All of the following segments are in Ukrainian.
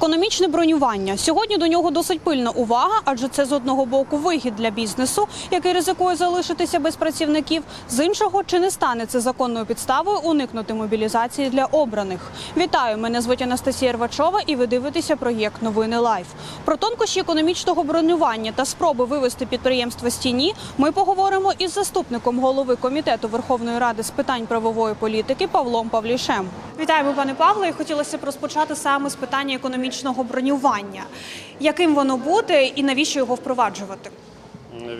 Економічне бронювання сьогодні до нього досить пильна увага, адже це з одного боку вигід для бізнесу, який ризикує залишитися без працівників. З іншого, чи не стане це законною підставою уникнути мобілізації для обраних? Вітаю! Мене звуть Анастасія Рвачова, і ви дивитеся проєкт Новини Лайф. Про тонкощі економічного бронювання та спроби вивести підприємства з тіні ми поговоримо із заступником голови комітету Верховної Ради з питань правової політики Павлом Павлішем. Вітаємо, пане Павло. І хотілося б розпочати саме з питання економічного бронювання. Яким воно буде і навіщо його впроваджувати?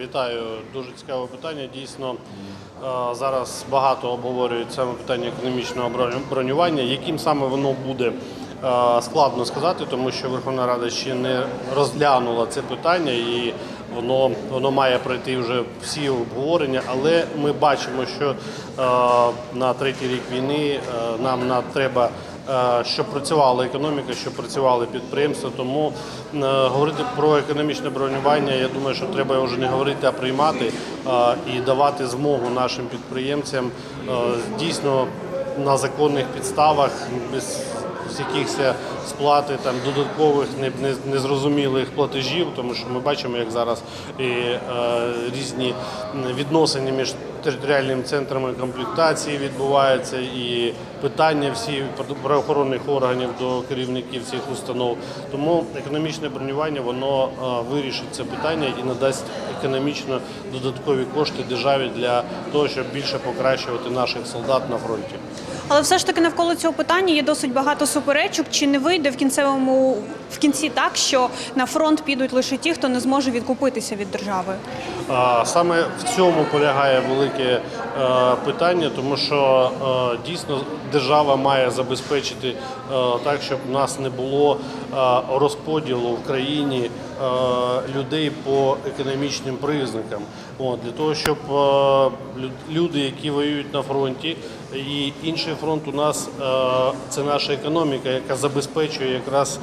Вітаю, дуже цікаве питання. Дійсно, е, зараз багато обговорюють саме питання економічного броню- бронювання. Яким саме воно буде е, складно сказати, тому що Верховна Рада ще не розглянула це питання і воно, воно має пройти вже всі обговорення. Але ми бачимо, що е, на третій рік війни нам на- треба щоб працювала економіка, щоб працювали підприємства. Тому е, говорити про економічне бронювання, я думаю, що треба вже не говорити, а приймати е, і давати змогу нашим підприємцям е, дійсно на законних підставах без з якихось сплати там додаткових не- не- незрозумілих платежів, тому що ми бачимо, як зараз і е, різні відносини між територіальними центрами комплектації відбуваються, і питання всі правоохоронних органів до керівників цих установ. Тому економічне бронювання воно е, вирішить це питання і надасть економічно додаткові кошти державі для того, щоб більше покращувати наших солдат на фронті. Але все ж таки навколо цього питання є досить багато суперечок. Чи не вийде в кінцевому в кінці так, що на фронт підуть лише ті, хто не зможе відкупитися від держави? А, Саме в цьому полягає велике е, питання, тому що е, дійсно держава має забезпечити е, так, щоб у нас не було розподілу в країні людей по економічним признакам. От, для того, щоб люди, які воюють на фронті, і інший фронт у нас е, це наша економіка, яка забезпечує якраз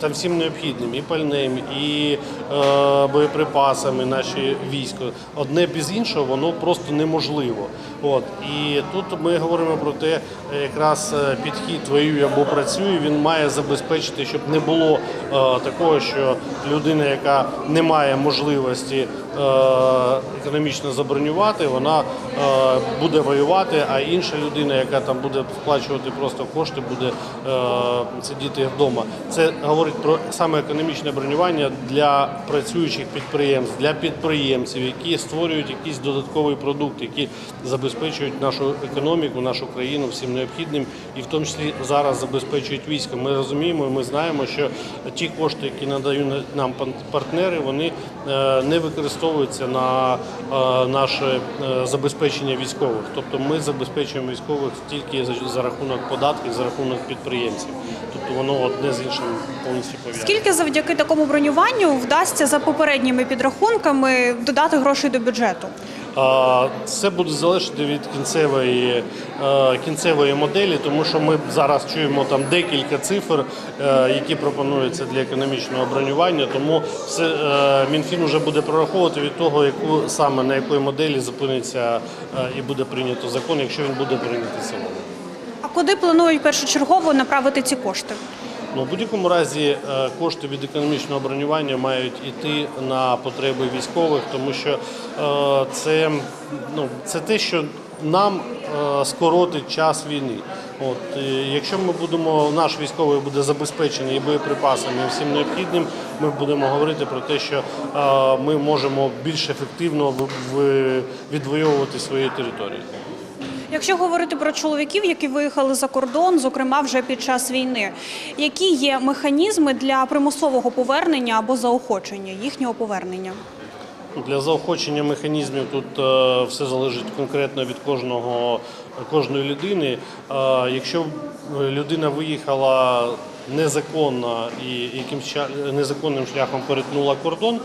там всім необхідним і пальним, і е, боєприпасами наші військо. Одне без іншого воно просто неможливо. От і тут ми говоримо про те, якраз е, підхід воює або працює. Він має забезпечити, щоб не було такого, що людина, яка не має можливості економічно забронювати, вона е, буде воювати, а інша людина, яка там буде сплачувати просто кошти, буде е, сидіти вдома. Це говорить про саме економічне бронювання для працюючих підприємств, для підприємців, які створюють якийсь додатковий продукт, які забезпечують нашу економіку, нашу країну всім необхідним, і в тому числі зараз забезпечують військо. Ми розуміємо, ми знаємо, що ті кошти, які надають нам партнери, вони е, не використовуються на е, наше е, забезпечення військових. Тобто ми забезпечуємо військових тільки за, рахунок податків, за рахунок підприємців. Тобто воно одне з іншим повністю пов'язане. Скільки завдяки такому бронюванню вдасться за попередніми підрахунками додати грошей до бюджету? Це буде залежати від кінцевої, е, кінцевої моделі, тому що ми зараз чуємо там декілька цифр, е, які пропонуються для економічного бронювання. Тому все, е, Мінфін вже буде прораховувати від того, яку саме на якої моделі зупиниться і буде прийнято закон, якщо він буде прийнятий силами. А куди планують першочергово направити ці кошти? Ну, в будь-якому разі е, кошти від економічного бронювання мають йти на потреби військових, тому що е, це, ну, це те, що нам е, скоротить час війни. От, якщо ми будемо, наш військовий буде забезпечений і боєприпасами, і всім необхідним, ми будемо говорити про те, що ми можемо більш ефективно відвоювати свої території. Якщо говорити про чоловіків, які виїхали за кордон, зокрема вже під час війни, які є механізми для примусового повернення або заохочення їхнього повернення? Для заохочення механізмів тут е, все залежить конкретно від кожного кожної людини. Е, якщо людина виїхала незаконно і якимсь ша- незаконним шляхом перетнула кордон,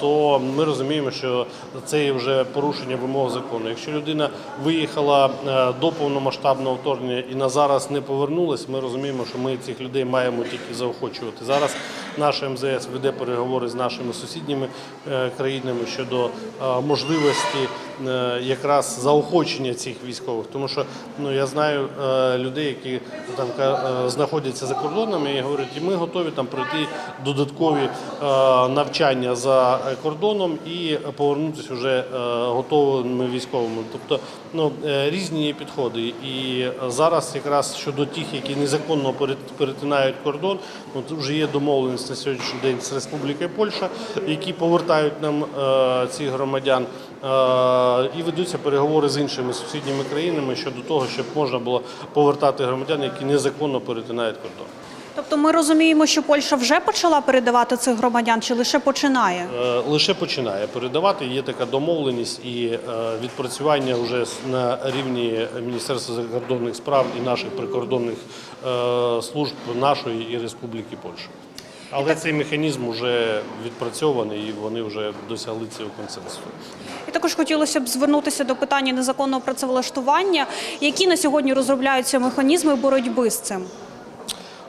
то ми розуміємо, що це є вже порушення вимог закону. Якщо людина виїхала е, до повномасштабного вторгнення і на зараз не повернулась, ми розуміємо, що ми цих людей маємо тільки заохочувати. Зараз наше МЗС веде переговори з нашими сусідніми е, країнами щодо е, можливості якраз заохочення цих військових, тому що ну я знаю е, людей, які там е, знаходяться за кордонами і говорять, і ми готові там пройти додаткові е, навчання за е, кордоном і повернутися вже е, готовими військовими. Тобто ну е, різні підходи. І зараз якраз щодо тих, які незаконно перет- перетинають кордон, от вже є домовленість на сьогоднішній день з Республікою Польща, які повертають нам е, цих громадян. І ведуться переговори з іншими сусідніми країнами щодо того, щоб можна було повертати громадян, які незаконно перетинають кордон. Тобто ми розуміємо, що Польща вже почала передавати цих громадян чи лише починає? Е, Лише починає передавати. Є така домовленість і е, відпрацювання вже на рівні Міністерства закордонних справ і наших прикордонних е, служб нашої і Республіки Польща. Але цей механізм вже відпрацьований і вони вже досягли цього консенсусу. І також хотілося б звернутися до питання незаконного працевлаштування. Які на сьогодні розробляються механізми боротьби з цим?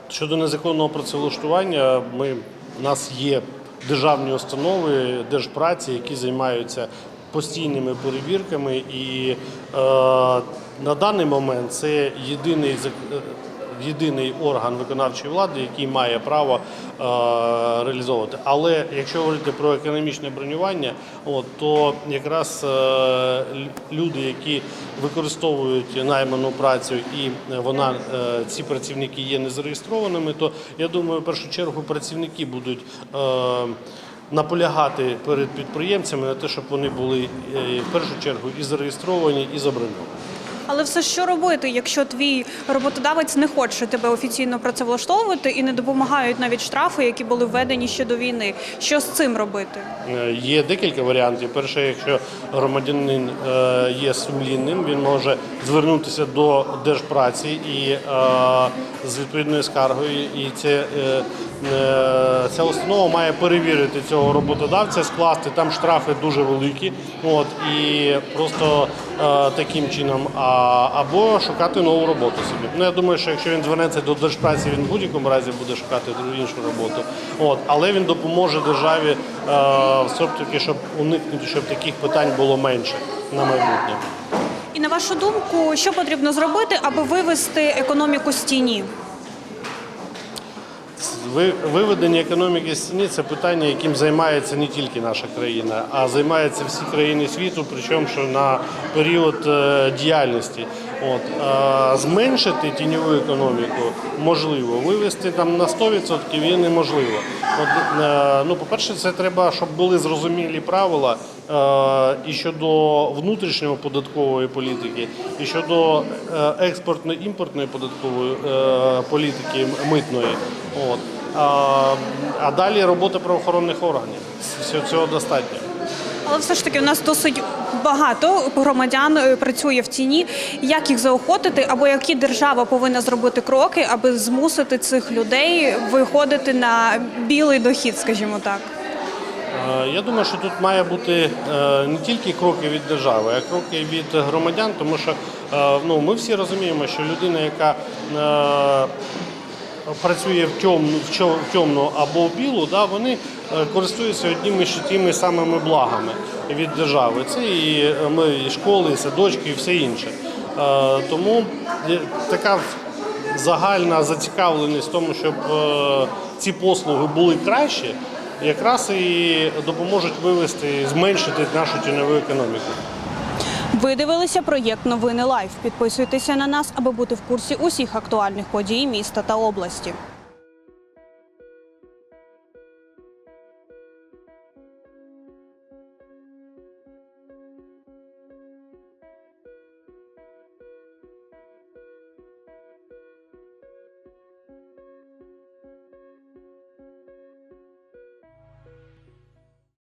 Щодо незаконного працевлаштування, ми, у нас є державні установи держпраці, які займаються постійними перевірками, і е, на даний момент це єдиний єдиний орган виконавчої влади, який має право е, реалізовувати. Але якщо говорити про економічне бронювання, то якраз е, люди, які використовують найману працю і вона е, ці працівники є незареєстрованими, то я думаю, в першу чергу працівники будуть. Наполягати перед підприємцями на те, щоб вони були в першу чергу і зареєстровані, і заброньовані. Але все що робити, якщо твій роботодавець не хоче тебе офіційно працевлаштовувати і не допомагають навіть штрафи, які були введені ще до війни? Що з цим робити? Е, Є декілька варіантів. Перше, якщо громадянин е, є сумлінним, він може звернутися до держпраці і е, з відповідною скаргою. І це, ця установа має перевірити цього роботодавця, скласти там штрафи дуже великі. От і просто таким чином, або шукати нову роботу собі. Ну я думаю, що якщо він звернеться до держпраці, він в будь-якому разі буде шукати іншу роботу. От, але він допоможе державі е, все-таки, щоб уникнути, щоб таких питань було менше на майбутнє. І на вашу думку, що потрібно зробити, аби вивести економіку з тіні? Ви- Виведення економіки з тіні – це питання, яким займається не тільки наша країна, а займаються всі країни світу, причому що на період е, діяльності. От зменшити тіньову економіку можливо, вивести там на 100% є неможливо. От, е, ну, по-перше, це треба, щоб були зрозумілі правила е, і щодо внутрішньої податкової політики, і щодо експортно-імпортної податкової політики митної. От. А, далі робота правоохоронних органів. Цього достатньо. Але все ж таки у нас досить багато громадян е, працює в тіні. Як їх заохотити, або які держава повинна зробити кроки, аби змусити цих людей виходити на білий дохід, скажімо так? Е, Я думаю, що тут має бути е, не тільки кроки від держави, а кроки від громадян, тому що ну, ми всі розуміємо, що людина, яка працює в темну, в темну або в білу, да, вони е, користуються одніми ж тими самими благами від держави. Це і е, ми, і школи, і садочки, і все інше. Е, Тому така загальна зацікавленість в тому, щоб ці послуги були кращі, якраз і допоможуть вивести, зменшити нашу тіньову економіку. Ви дивилися проєкт Новини Лайф. Підписуйтеся на нас, аби бути в курсі усіх актуальних подій міста та області.